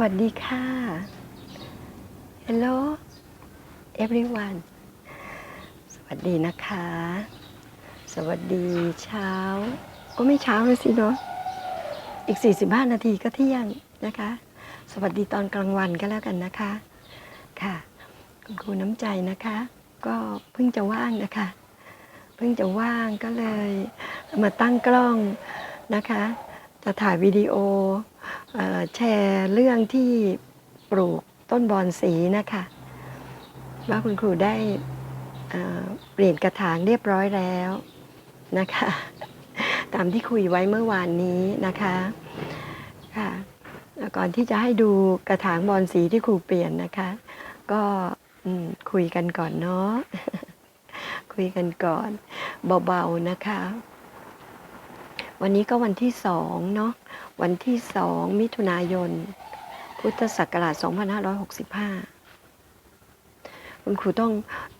วัสดีค่ะ Hello everyone สวัสดีนะคะ สวัสดีเช้า ก็ไม่เช้าเลยสิเนาะ อีก 45 นาทีก็เที่ยงนะคะ สวัสดีตอนกลางวันก็แล้วกันนะคะ ค่ะ คุณครูน้ำใจนะคะ ก็เพิ่งจะว่างนะคะ เพิ่งจะว่างก็เลยมาตั้งกล้องนะคะ จะถ่ายวิดีโออแชร์เรื่องที่ปลูกต้นบอนสีนะคะว่าคุณครูได้เปลี่ยนกระถางเรียบร้อยแล้วนะคะ ตามที่คุยไว้เมื่อวานนี้นะคะค่ะก่อนที่จะให้ดูกระถางบอนสีที่ครูเปลี่ยนนะคะ ก็คุยกันก่อนเนาะคุยกันก่อนเบาๆนะคะ วันนี้ก็วันที่สองเนาะวันที่สองมิถุนายน พุทธศักราช 2565 คุณครูต้อง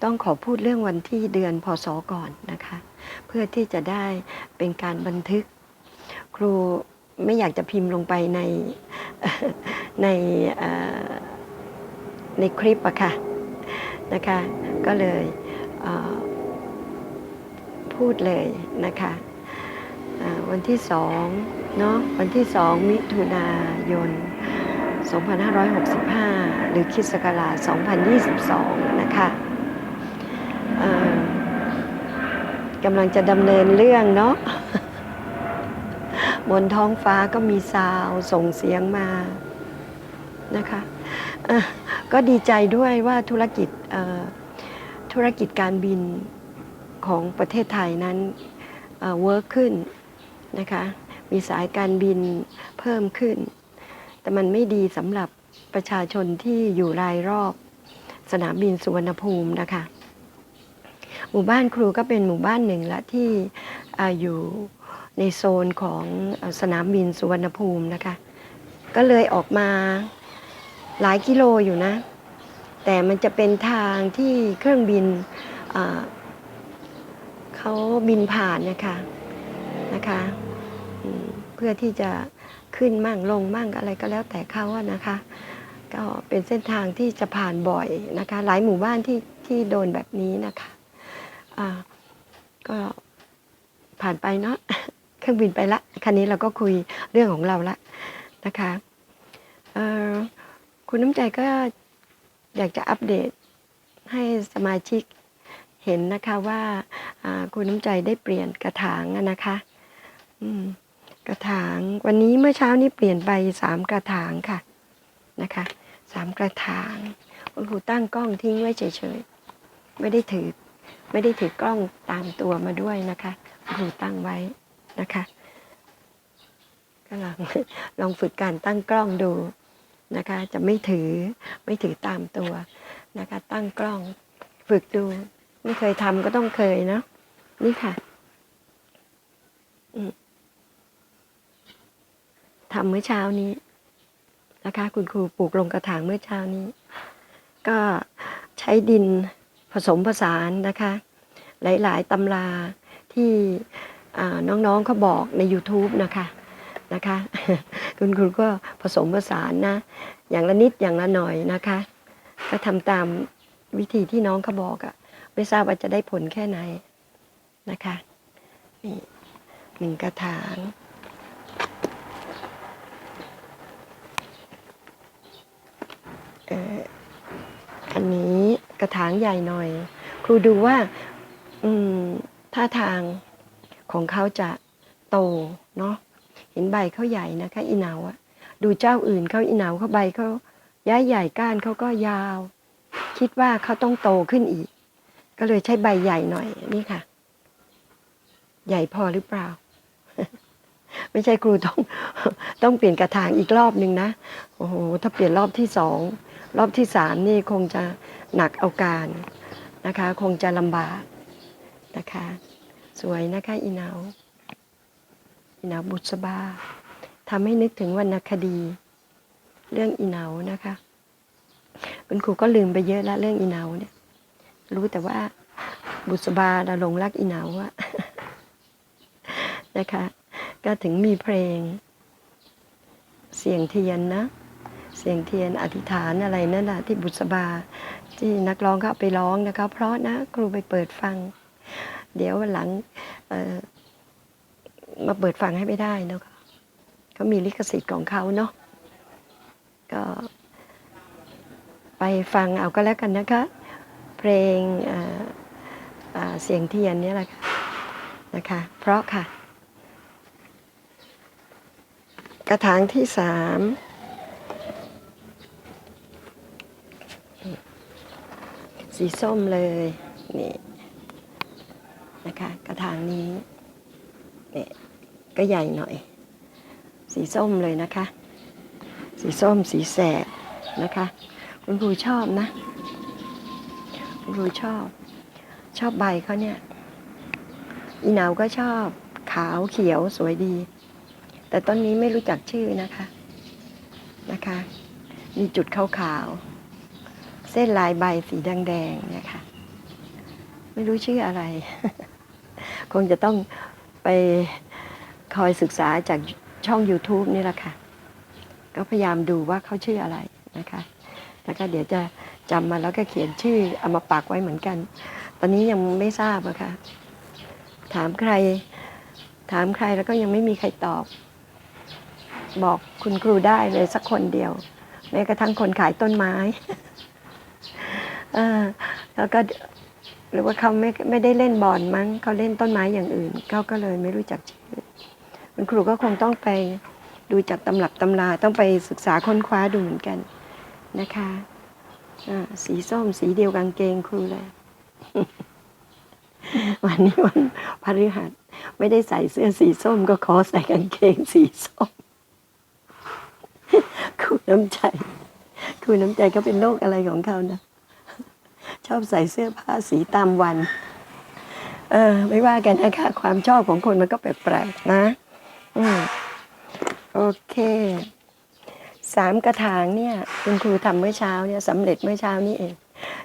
ต้องขอพูดเรื่องวันที่เดือนพศก่อนนะคะ เพื่อที่จะได้เป็นการบันทึก ครูไม่อยากจะพิมพ์ลงไปในในในคลิปอะค่ะนะคะ ก็เลยพูดเลยนะคะ วันที่สองเนาะวันที่สองมิถุนายน 2565 หรือคริสกราช2022 นะคะกำลังจะดำเนินเรื่องเนาะบนท้องฟ้าก็มีซาวส่งเสียงมานะคะก็ดีใจด้วยว่าธุรกิจธุรกิจการบินของประเทศไทยนั้นเวิร์กขึ้น นะคะ มีสายการบินเพิ่มขึ้น แต่มันไม่ดีสำหรับประชาชนที่อยู่รายรอบ สนามบินสุวรรณภูมินะคะ หมู่บ้านครูก็เป็นหมู่บ้านหนึ่งละที่ออยู่ในโซนของสนามบินสุวรรณภูมินะคะ ก็เลยออกมาหลายกิโลอยู่นะ แต่มันจะเป็นทางที่เครื่องบินเขาบินผ่านนะคะ นะคะเพื่อที่จะขึ้นมั่งลงมั่งอะไรก็แล้วแต่เขาอะนะคะ ก็เป็นเส้นทางที่จะผ่านบ่อยนะคะ หลายหมู่บ้านที่ที่โดนแบบนี้นะคะอ่าก็ผ่านไปเนาะเครื่องบินไปละคันนี้เราก็คุยเรื่องของเราละนะคะเออคุณน้ำใจก็อยากจะอัปเดตให้สมาชิกเห็นนะคะว่าคุณน้ำใจได้เปลี่ยนกระถางนะคะ กระถางวันนี้เมื่อเช้านี้เปลี่ยนไปสามกระถางค่ะนะคะสามกระถางคุณครูตั้งกล้องทิ้งไว้เฉยๆไม่ได้ถือไม่ได้ถือกล้องตามตัวมาด้วยนะคะคุณครูตั้งไว้นะคะก็ลองลองฝึกการตั้งกล้องดูนะคะ จะไม่ถือไม่ถือตามตัวนะคะ ตั้งกล้องฝึกดู ไม่เคยทำก็ต้องเคยเนาะนี่ค่ะอืม ทำเมื่อเช้านี้นะคะ คุณครูปลูกลงกระถางเมื่อเช้านี้ ก็ใช้ดินผสมผสานนะคะ หลายๆตำราที่น้องๆเขาบอกใน YouTube นะคะนะคะ คุณครูก็ผสมผสานนะ อย่างละนิดอย่างละหน่อยนะคะ ก็ทำตามวิธีที่น้องเขาบอกอะไม่ทราบว่าจะได้ผลแค่ไหนนะคะนี่หนึ่งกระถางเอ่อ อันนี้กระถางใหญ่หน่อย ครูดูว่าท่าทางของเขาจะโตเนาะเห็นใบเขาใหญ่นะคะอีเหนาอะดูเจ้าอื่นเขาอีเหนาเขาใบเขาย้ายใหญ่ก้านเขาก็ยาว คิดว่าเขาต้องโตขึ้นอีก ก็เลยใช้ใบใหญ่หน่อยนี่ค่ะ ใหญ่พอหรือเปล่า ไม่ใช่ครูต้องต้องเปลี่ยนกระถางอีกรอบหนึ่งนะโอ้โหถ้าเปลี่ยนรอบที่สองรอบที่สามนี่คงจะหนักเอาการนะคะ คงจะลำบากนะคะ สวยนะคะอีนาวอีนาบุษบาทำให้นึกถึงวรรณคดี เรื่องอีนาวนะคะคุณครูก็ลืมไปเยอะแล้วเรื่องอีนาวเนี่ย รู้แต่ว่าบุษบาดาลงรักอีนาวอะนะคะ ก็ถึงมีเพลง เสียงเทียนนะ เสียงเทียนอธิษฐานอะไรนั่นน่ะที่บุษบา ที่นักร้องเขาไปร้องนะคะ เพราะนะครูไปเปิดฟัง เดี๋ยววันหลังมาเปิดฟังให้ไม่ได้นะเขามีลิขสิทธิ์ของเขาเนาะก็ไปฟังเอาก็แล้วกันนะคะ เพลงเสียงเทียนนี่แหละค่ะนะคะ เพราะค่ะ กระถางที่สามสีส้มเลยนี่นะคะกระถางนี้เนี่ยก็ใหญ่หน่อย สีส้มเลยนะคะ สีส้มสีแสดนะคะ คุณครูชอบนะ คุณครูชอบ ชอบใบเขาเนี่ย อีหนาวก็ชอบขาวเขียวสวยดี แต่ต้นนี้ไม่รู้จักชื่อนะคะนะคะ มีจุดขาวๆเส้นลายใบสีแดงๆเนี่ยค่ะ ไม่รู้ชื่ออะไร คงจะต้องไปคอยศึกษาจากช่อง YouTube นี่แหละค่ะ ก็พยายามดูว่าเขาชื่ออะไรนะคะ แล้วก็เดี๋ยวจะจำมาแล้วก็เขียนชื่อเอามาปักไว้เหมือนกัน ตอนนี้ยังไม่ทราบอะค่ะ ถามใคร ถามใครแล้วก็ยังไม่มีใครตอบ บอกคุณครูได้เลยสักคนเดียว แม้กระทั่งคนขายต้นไม้แล้วก็หรือว่าเขาไม่ไม่ได้เล่นบอลมั้งเขาเล่นต้นไม้อย่างอื่นเขาก็เลยไม่รู้จักชื่อคุณครูก็คงต้องไปดูจากตำรับตำราต้องไปศึกษาค้นคว้าดูเหมือนกันนะคะสีส้มสีเดียวกางเกงครูเลย วันนี้วันพฤหัส ไม่ได้ใส่เสื้อสีส้มก็ขอใส่กางเกงสีส้ม ครูน้ำใจครูน้ำใจก็เป็นโรคอะไรของเขานะ ชอบใส่เสื้อผ้าสีตามวัน เออ ไม่ว่ากันนะคะ ความชอบของคนมันก็แปลกๆนะ อืมโอเคสามกระถางเนี่ย คุณครูทำเมื่อเช้าเนี่ยสำเร็จเมื่อเช้านี้เอง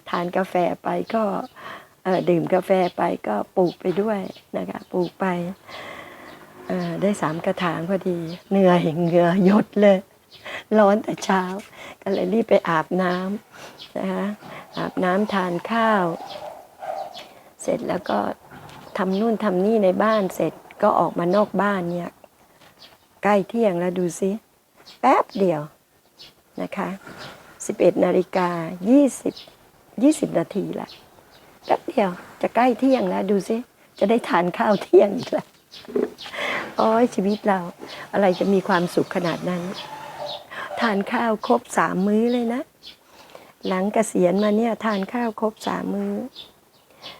ทานกาแฟไปก็เอ่อดื่มกาแฟไปก็ปลูกไปด้วยนะคะปลูกไปเอ่อได้สามกระถางพอดีเหนื่อยเหงื่อหยดเลย ร้อนแต่เช้า ก็เลยรีบไปอาบน้ำนะคะอาบน้ำทานข้าว เสร็จแล้วก็ทำนู่นทำนี่ในบ้านเสร็จก็ออกมานอกบ้านเนี่ยใกล้เที่ยงแล้วดูซิ แป๊บเดียวนะคะ 11นาฬิกา20 20 นาทีละแป๊บเดียวจะใกล้เที่ยงแล้วดูซิจะได้ทานข้าวเที่ยงอีกแล้วโอ้ยชีวิตเราอะไรจะมีความสุขขนาดนั้น ทานข้าวครบสามมื้อเลยนะ หลังเกษียณมาเนี่ยทานข้าวครบสามมื้อ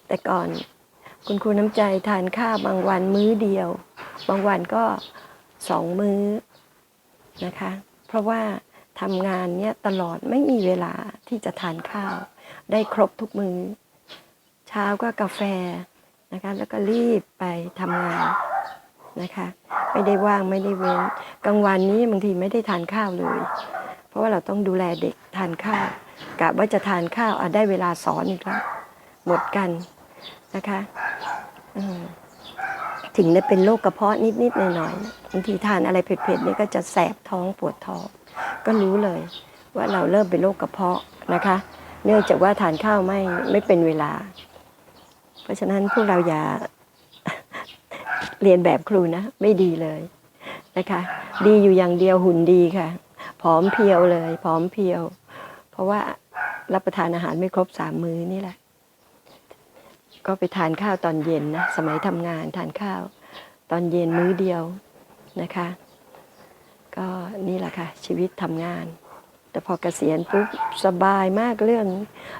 แต่ก่อนคุณครูน้ำใจทานข้าวบางวันมื้อเดียว บางวันก็สองมื้อนะคะ เพราะว่าทำงานเนี่ยตลอดไม่มีเวลาที่จะทานข้าว ได้ครบทุกมือ้อ เช้าก็กาแฟนะคะแล้วก็รีบไปทำงาน นะคะ ไม่ได้ว่างไม่ได้เว้นกลางวันนี้บางทีไม่ได้ทานข้าวเลย เพราะว่าเราต้องดูแลเด็กทานข้าวกะว่าจะทานข้าวอะได้เวลาสอนอีกแล้วหมดกันนะคะถึงได้เป็นโรคกระเพาะนิดๆหน่อยๆบางทีทานอะไรเผ็ดๆนี่ก็จะแสบท้องปวดท้อง ก็รู้เลย ว่าเราเริ่มเป็นโรคกระเพาะนะคะ เนื่องจากว่าทานข้าวไม่ไม่เป็นเวลา เพราะฉะนั้นพวกเราอย่า เรียนแบบครูนะ ไม่ดีเลยนะคะ ดีอยู่อย่างเดียวหุ่นดีค่ะ ผอมเพรียวเลย ผอมเพรียว เพราะว่ารับประทานอาหารไม่ครบสามมื้อนี่แหละ ก็ไปทานข้าวตอนเย็นนะ สมัยทำงานทานข้าว ตอนเย็นมื้อเดียวนะคะ ก็นี่แหละค่ะ ชีวิตทำงาน แต่พอเกษียณปุ๊บสบายมากเรื่อง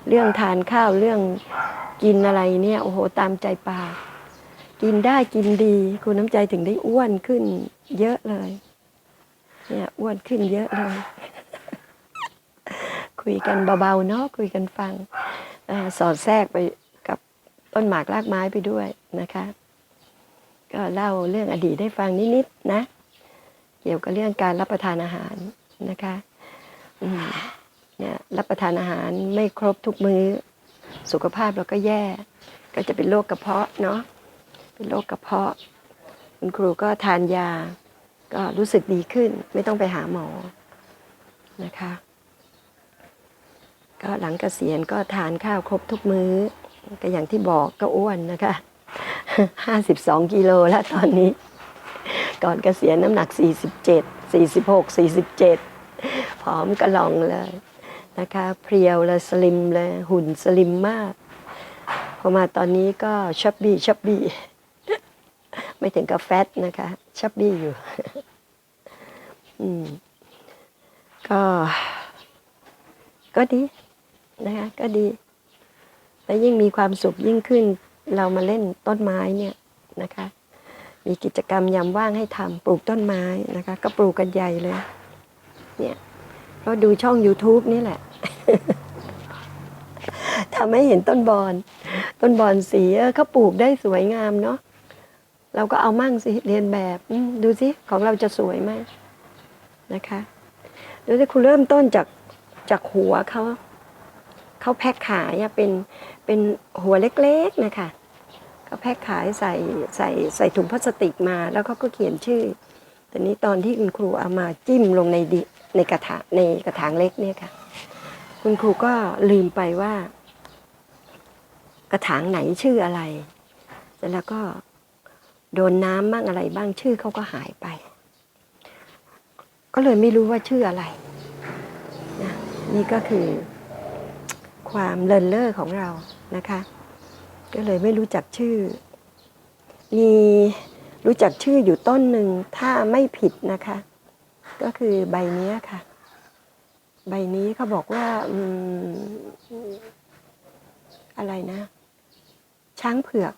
เรื่องทานข้าวเรื่องกินอะไรเนี่ยโอ้โหตามใจปาก กินได้กินดีคุณน้ำใจถึงได้อ้วนขึ้น เยอะเลย เนี่ยอ้วนขึ้นเยอะเลย คุยกันเบาๆเนาะคุยกันฟังอสอดแทรกไปกับต้นหมากรากไม้ไปด้วยนะคะ ก็เล่าเรื่องอดีตให้ฟังนิดๆนะ เกี่ยวกับเรื่องการรับประทานอาหารนะคะเนี่ยรับประทานอาหารไม่ครบทุกมื้อ สุขภาพเราก็แย่ ก็จะเป็นโรคกระเพาะเนาะ เป็นโรคกระเพาะ คุณครูก็ทานยา ก็รู้สึกดีขึ้น ไม่ต้องไปหาหมอนะคะ ก็หลังเกษียณก็ทานข้าวครบทุกมื้อ ก็อย่างที่บอกก็อ้วนนะคะ52กิโลแล้วตอนนี้ ก่อนเกษียณน้ำหนัก47 46 47ผอมกระหล่องเลยนะคะเพรียวเลยสลิมเลยหุ่นสลิมมาก พอมาตอนนี้ก็ชับบี้ชับบี้ ไม่ถึงกับแฟตนะคะชับบี้อยู่ อืม ก็ ก็ดีนะคะ ก็ดีแต่ยิ่งมีความสุขยิ่งขึ้น เรามาเล่นต้นไม้เนี่ยนะคะ มีกิจกรรมยามว่างให้ทำปลูกต้นไม้นะคะ ก็ปลูกกันใหญ่เลย เนี่ยเพราะดูช่อง YouTube นี่แหละทำให้เห็นต้นบอน ต้นบอนสีเขาปลูกได้สวยงามเนาะ เราก็เอามั่งสิเรียนแบบดูสิของเราจะสวยไหมนะคะดูสิคุณเริ่มต้นจากจากหัวเขาเขาแพ็คขายเป็นเป็นหัวเล็กๆนะคะเขาแพ็คขายใส่ใส่ใส่ถุงพลาสติกมา แล้วเขาก็เขียนชื่อแต่นี้ตอนที่คุณครูเอามาจิ้มลงในดิในกระถางในกระถางเล็กเนี่ยค่ะ คุณครูก็ลืมไปว่า กระถางไหนชื่ออะไร แล้วก็ โดนน้ำบ้างอะไรบ้างชื่อเขาก็หายไป ก็เลยไม่รู้ว่าชื่ออะไรนะนี่ก็คือ ความเลินเล่อของเรานะคะ ก็เลยไม่รู้จักชื่อ มีรู้จักชื่ออยู่ต้นหนึ่งถ้าไม่ผิดนะคะ ก็คือใบนี้ค่ะ ใบนี้เขาบอกว่าออะไรนะ ช้างเผือก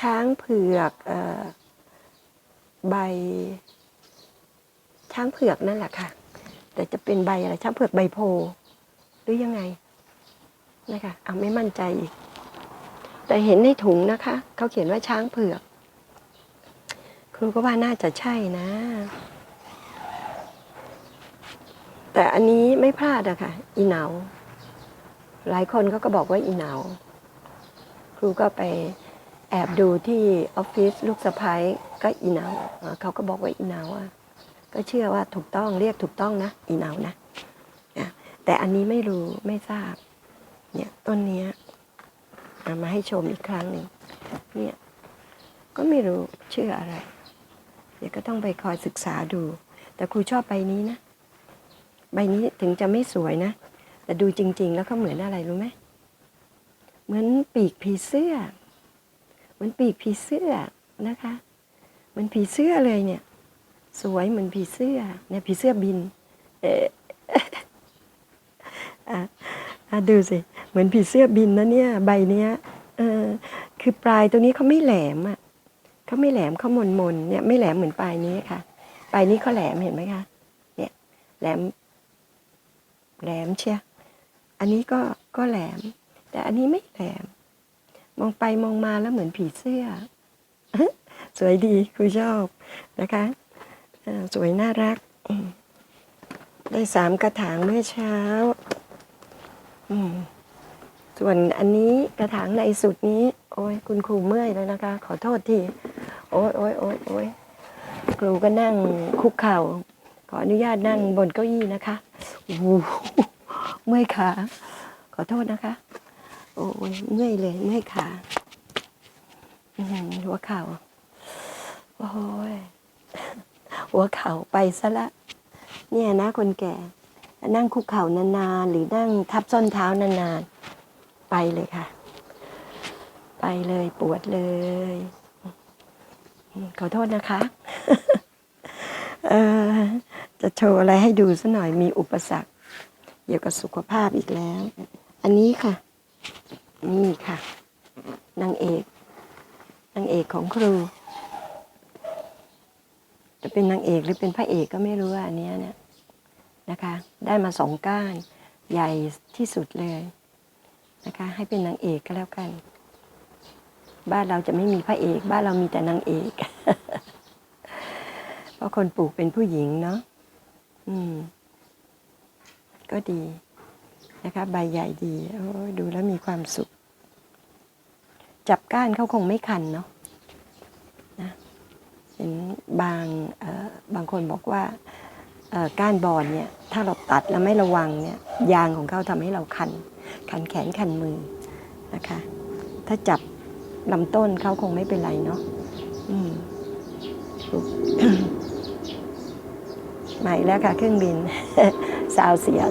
ช้างเผือกอใบ ช้างเผือกนั่นแหละค่ะ แต่จะเป็นใบอะไรช้างเผือกใบโพหรือยังไงนะคะเอาไม่มั่นใจอีก แต่เห็นในถุงนะคะ เขาเขียนว่าช้างเผือก ครูก็ว่าน่าจะใช่นะ แต่อันนี้ไม่พลาดอะค่ะ อีเหนา หลายคนเขาก็บอกว่าอีเหนา ครูก็ไป แอบดูที่ออฟฟิศลูกสะพ้ายก็อีนาเอ่อเขาก็บอกว่าอีนาอะก็เชื่อว่าถูกต้องเรียกถูกต้องนะ อีนาวนะแต่อันนี้ไม่รู้ไม่ทราบ เนี่ยต้นเนี้ยเอามาให้ชมอีกครั้งหนึ่งเนี่ยก็ไม่รู้ชื่ออะไร เดี๋ยวก็ต้องไปคอยศึกษาดู แต่ครูชอบใบนี้นะ ใบนี้ถึงจะไม่สวยนะ แต่ดูจริง ๆ แล้วเขาเหมือนอะไรรู้ไหมเหมือนปีกผีเสื้อ มือนปีกผีเสื้อนะคะเหมือนผีเสื้อเลยเนี่ย สวยเหมือนผีเสื้อเนี่ยผีเสื้อบิน เออะดูสิเหมือนผีเสื้อบินนะเนี่ยใบเนี้ยเออคือปลายตรงนี้เขาไม่แหลมอะเขาไม่แหลมเขามนมนๆเนี่ยไม่แหลมเหมือนปลายนี้ค่ะ ปลายนี้เขาแหลมเห็นไหมคะเนี่ยแหลม แหลมเชียอันนี้ก็ก็แหลม แต่อันนี้ไม่แหลม มองไปมองมาแล้วเหมือนผีเสื้อ สวยดีครูชอบนะคะสวยน่ารัก ได้สามกระถางเมื่อเช้า ส่วนอันนี้กระถางในสุดนี้ โอ้ยคุณครูเมื่อยแล้วนะคะ ขอโทษที โอ้ยโอ้ยโอ้ยโอ้ยครูก็นั่งคุกเข่า ขออนุญาตนั่งบนเก้าอี้นะคะโอ้เมื่อยขาขอโทษนะคะ โอ้ยเมื่อยเลยเมื่อยขาหัวเข่าโอ้ยหัวเข่าไปซะละ เนี่ยนะคนแก่ นั่งคุกเข่านานๆ หรือนั่งทับส้นเท้านานๆ ไปเลยค่ะ ไปเลยปวดเลย ขอโทษนะคะ เออจะโชว์อะไรให้ดูสัหน่อยมีอุปสรรค เกี่ยวกับสุขภาพอีกแล้ว อันนี้ค่ะ นี่ค่ะนางเอกนางเอกของครู จะเป็นนางเอกหรือเป็นพระเอกก็ไม่รู้อันเนี้ยเนี่ยนะคะ ได้มาสองก้านใหญ่ที่สุดเลยนะคะ ให้เป็นนางเอกก็แล้วกัน บ้านเราจะไม่มีพระเอก บ้านเรามีแต่นางเอก เพราะคนปลูกเป็นผู้หญิงเนาะอืม ก็ดี นะคะใบใหญ่ดีดูแล้วมีความสุข จับก้านเขาคงไม่คันเนาะนะเห็นบางบางคนบอกว่าก้านบอนเนี่ยถ้าเราตัดแล้วไม่ระวังเนี่ยยางของเขาทำให้เราคัน คันแขนคันมือนะคะ ถ้าจับลำต้นเขาคงไม่เป็นไรเนาะอืมใหม่แล้วค่ะเครื่องบิน สาวเสียง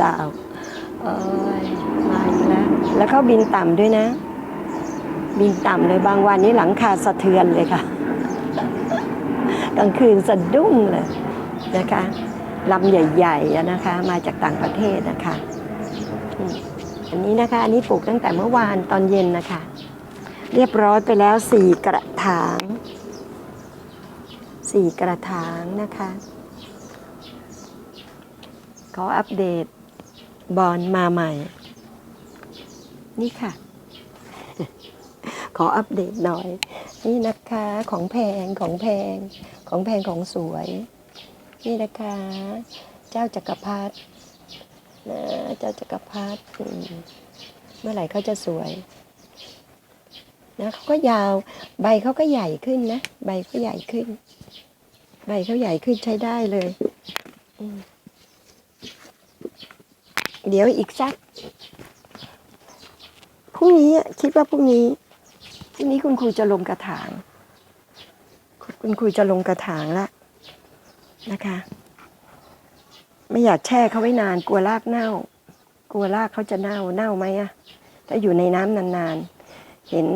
สาว มาอีกแล้ว แล้วเขาบินต่ำด้วยนะ บินต่ำเลยบางวันนี้หลังคาสะเทือนเลยค่ะ กลางคืนสะดุ้งเลยนะคะลำใหญ่ๆนะคะ มาจากต่างประเทศนะคะ อันนี้นะคะ อันนี้ปลูกตั้งแต่เมื่อวานตอนเย็นนะคะ เรียบร้อยไปแล้วสี่กระถางสี่กระถางนะคะ ขออัปเดต บอลมาใหม่ นี่ค่ะ ขออัปเดตหน่อย นี่นะคะของแพงของแพงของแพงของสวย นี่นะคะ เจ้าจักรพรรดินะเจ้าจักรพรรดิอืมเมื่อไหร่เขาจะสวยนะเขาก็ยาวใบเขาก็ใหญ่ขึ้นนะ ใบเขาใหญ่ขึ้น ใบเขาใหญ่ขึ้นใช้ได้เลย อืม เดี๋ยวอีกสักพรุ่งนี้คิดว่าพรุ่งนี้พรุ่งนี้คุณครูจะลงกระถาง คุณครูจะลงกระถางละนะคะ ไม่อยากแช่เขาไว้นาน กลัวรากเน่า กลัวรากเขาจะเน่าเน่าไหมอะถ้าอยู่ในน้ำนานๆ เห็น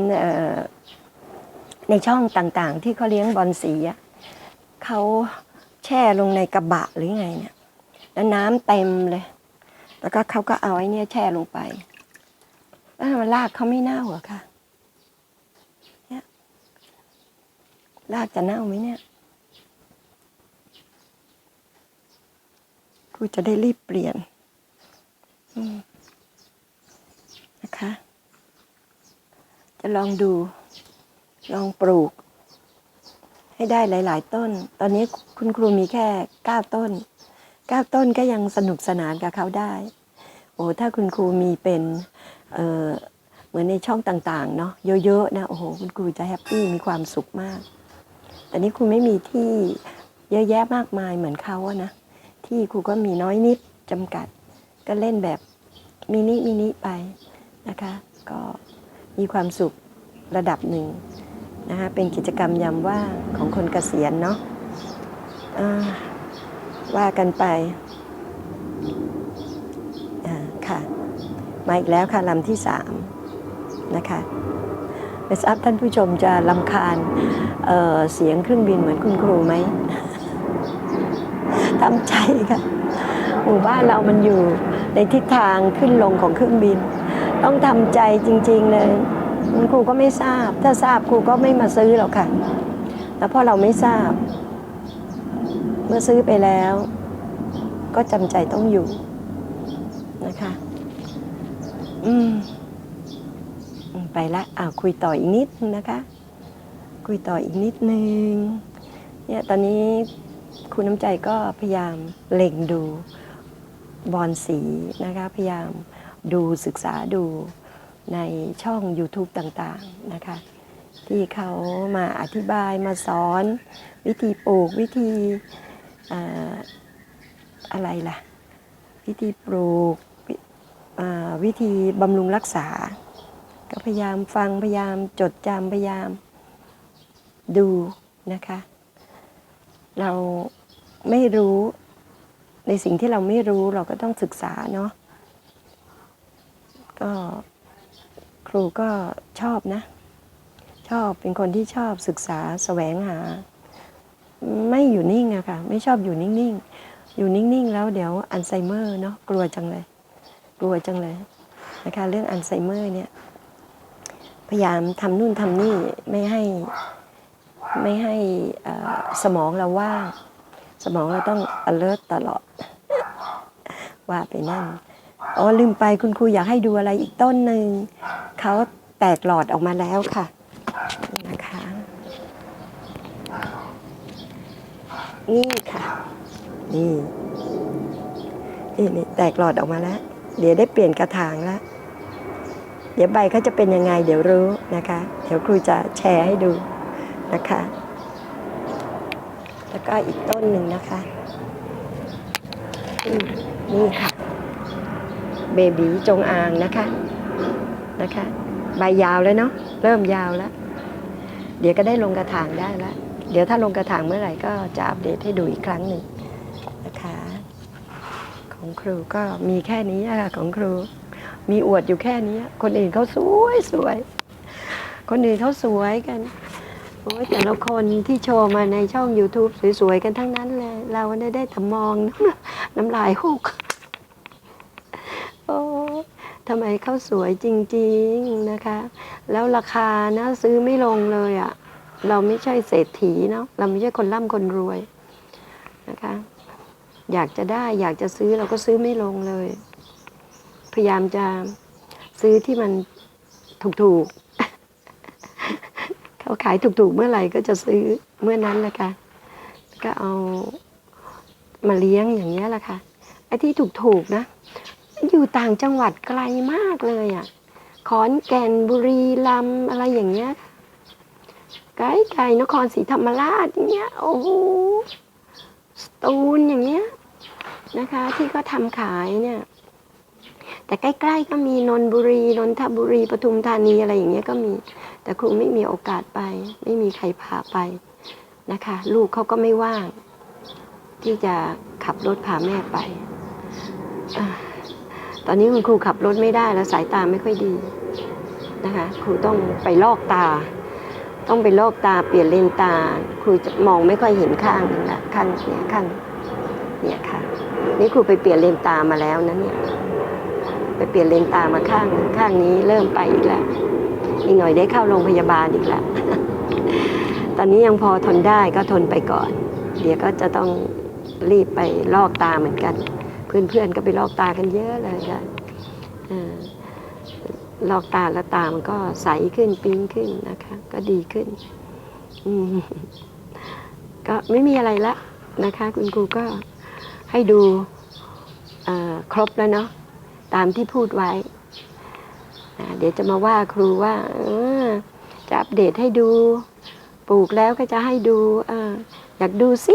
ในช่องต่างๆ ที่เขาเลี้ยงบอลสีอะเขาแช่ลงในกระบะหรือไงเนี่ยแล้วน้ำเต็มเลย แล้วก็เขาก็เอาไอ้เนี่ยแช่ลงไป แล้วทำไมรากเขาไม่เน่าเหรอคะรากจะเน่าไหมเนี่ยครูจะได้รีบเปลี่ยนนะคะ จะลองดู ลองปลูก ให้ได้หลาย ๆ ต้น ตอนนี้คุณครูมีแค่เก้าต้น ก้าต้นก็ยังสนุกสนานกับเขาได้ โอ้ถ้าคุณครูมีเป็นเอ่อเหมือนในช่องต่างๆเนาะเยอะๆนะโอ้โหคุณครูจะแฮปปี้มีความสุขมาก แต่นี่ครูไม่มีที่เยอะแยะมากมายเหมือนเขาอะนะที่ครูก็มีน้อยนิดจำกัด ก็เล่นแบบมินิมินิไปนะคะ ก็มีความสุขระดับหนึ่งนะคะเป็นกิจกรรมยามว่างของคนเกษียณเนาะ ว่ากันไปอ่าค่ะ มาอีกแล้วค่ะลำที่สามนะคะไม่ทราบท่านผู้ชมจะลำคาญเเสียงเครื่องบินเหมือนคุณครูไหมทำใจค่ะหมู่บ้านเรามันอยู่ในทิศทางขึ้นลงของเครื่องบิน ต้องทำใจจริง ๆ เลยคุณครูก็ไม่ทราบ ถ้าทราบครูก็ไม่มาซื้อหรอกค่ะ แล้วพราะเราไม่ทราบ เมื่อซื้อไปแล้ว ก็จำใจต้องอยู่นะคะ อืม ไปละอ่าคุยต่ออีกนิดนะคะ คุยต่ออีกนิดนึงเนี่ยตอนนี้คุณน้ำใจก็พยายามเล็งดูบอลสีนะคะพยายามดูศึกษาดูในช่อง YouTube ต่างๆนะคะ ที่เขามาอธิบายมาสอน วิธีปลูกวิธี อะไรล่ะ วิธีปลูกวิอ่าวิธีบำรุงรักษา ก็พยายามฟังพยายามจดจำพยายามดูนะคะ เราไม่รู้ในสิ่งที่เราไม่รู้เราก็ต้องศึกษาเนาะก็ครูก็ชอบนะ ชอบเป็นคนที่ชอบศึกษาแสวงหา ไม่อยู่นิ่งอะค่ะ ไม่ชอบอยู่นิ่งๆ อยู่นิ่งๆ แล้วเดี๋ยวอัลไซเมอร์เนาะกลัวจังเลย กลัวจังเลยนะคะเรื่องอัลไซเมอร์เนี่ย พยายามทำนู่นทำนี่ไม่ให้ไม่ให้สมองเราว่างสมองเราต้อง alert ตลอด ว่าไปนั่นอ๋อลืมไปคุณครูอยากให้ดูอะไรอีกต้นหนึ่งเขาแตกหลอดออกมาแล้วค่ะนะคะ นี่ค่ะ นี่นี่นี่แตกหลอดออกมาแล้ว เดี๋ยวได้เปลี่ยนกระถางแล้ว เดี๋ยวใบเขาจะเป็นยังไง เดี๋ยวรู้นะคะ เดี๋ยวครูจะแชร์ให้ดูนะคะ แล้วก็อีกต้นหนึ่งนะคะ นี่ค่ะ เบบีจงอางนะคะนะคะ ใบยาวแล้วเนาะ เริ่มยาวแล้ว เดี๋ยวก็ได้ลงกระถางได้แล้ว เดี๋ยวถ้าลงกระถางเมื่อไหร่ก็จะอัปเดตให้ดูอีกครั้งหนึ่งนะคะ ของครูก็มีแค่นี้ค่ะของครู มีอวดอยู่แค่นี้ คนอื่นเขาสวยสวย คนอื่นเขาสวยกันโอ้ยแต่ละคนที่โชว์มาในช่อง YouTube สวยๆ กันทั้งนั้นเลย เราได้ได้แต่มองน้ำลายหุกโอ้ทำไมเขาสวยจริง ๆ นะคะ แล้วราคานะซื้อไม่ลงเลยอะ่ะ เราไม่ใช่เศรษฐีเนาะเราไม่ใช่คนร่ำคนรวยนะคะอยากจะได้อยากจะซื้อเราก็ซื้อไม่ลงเลย พยายามจะซื้อที่มันถูกๆเขาขายถูกๆเมื่อไหร่ก็จะซื้อเมื่อนั้นแหละค่ะก็เอามาเลี้ยงอย่างนี้ยแหละค่ะไอ้ที่ถูกๆนะ อยู่ต่างจังหวัดไกลมากเลยอะขอนแก่นบุรีรัมย์อะไรอย่างเงี้ย ไกลไกลๆนครศรีธรรมราชอย่างเงี้ยโอ้โหสตูลอย่างเงี้ยนะคะ ที่ก็ทำขายเนี่ย แต่ใกล้ๆก็มีนนทบุรีนนทบุรีปทุมธานีอะไรอย่างเงี้ยก็มี แต่ครูไม่มีโอกาสไป ไม่มีใครพาไปนะคะ ลูกเขาก็ไม่ว่าง ที่จะขับรถพาแม่ไปอตอนนี้คุณครูขับรถไม่ได้แล้วสายตาไม่ค่อยดีนะคะ ครูต้องไปลอกตา ต้องไปลอกตาเปลี่ยนเลนตา ครูจะมองไม่ค่อยเห็นข้างนึงละข้างเนี่ยข้างเนี่ยค่ะ นี่ครูไปเปลี่ยนเลนตามาแล้วนะเนี่ย ไปเปลี่ยนเลนตามาข้างข้างนี้เริ่มไปอีกแล้วอีกหน่อยได้เข้าโรงพยาบาลอีกแล้วตอนนี้ยังพอทนได้ก็ทนไปก่อน เดี๋ยวก็จะต้องรีบไปลอกตาเหมือนกัน เพื่อนๆก็ไปลอกตากันเยอะเลยค่ะเออ ลอกตาแล้วตามันก็ใสขึ้นปิ้งขึ้นนะคะ ก็ดีขึ้นก็ไม่มีอะไรละนะคะ คุณครูก็ให้ดูครบแล้วเนาะตามที่พูดไว้ เดี๋ยวจะมาว่าครูว่าจะอัปเดตให้ดู ปลูกแล้วก็จะให้ดูออยากดูสิ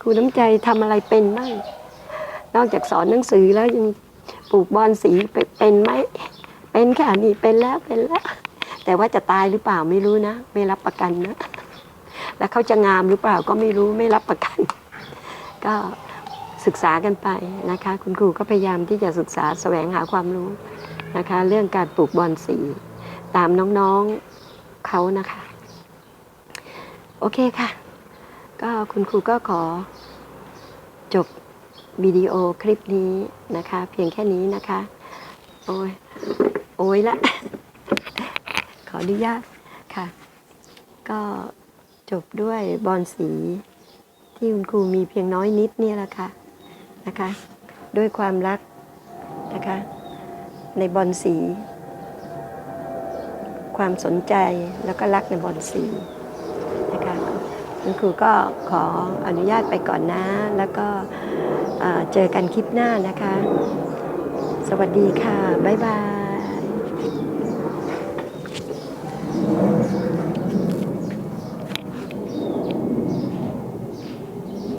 ครูน้ำใจทำอะไรเป็นบ้างนอกจากสอนหนังสือแล้วยังปลูกบอนสีเป็นไหม เป็นค่ะนี่เป็นแล้วเป็นแล้ว แต่ว่าจะตายหรือเปล่าไม่รู้นะ ไม่รับประกันนะ แล้วเขาจะงามหรือเปล่าก็ไม่รู้ไม่รับประกัน ก็ศึกษากันไปนะคะ คุณครูก็พยายามที่จะศึกษาแสวงหาความรู้นะคะ เรื่องการปลูกบอนสีตามน้องๆเขานะคะ โอเคค่ะ ก็คุณครูก็ขอจบวิดีโอคลิปนี้นะคะ เพียงแค่นี้นะคะ โอ้ย โอ้ยละ ขออนุญาตค่ะ ก็จบด้วยบอนสี ที่คุณครูมีเพียงน้อยนิดเนี่ยแหละค่ะนะคะ ด้วยความรักนะคะ ในบอนสี ความสนใจแล้วก็รักในบอนสีนะคะคุณครูก็ขออนุญาตไปก่อนนะ แล้วก็เจอกันคลิปหน้านะคะ สวัสดีค่ะ บ๊ายบาย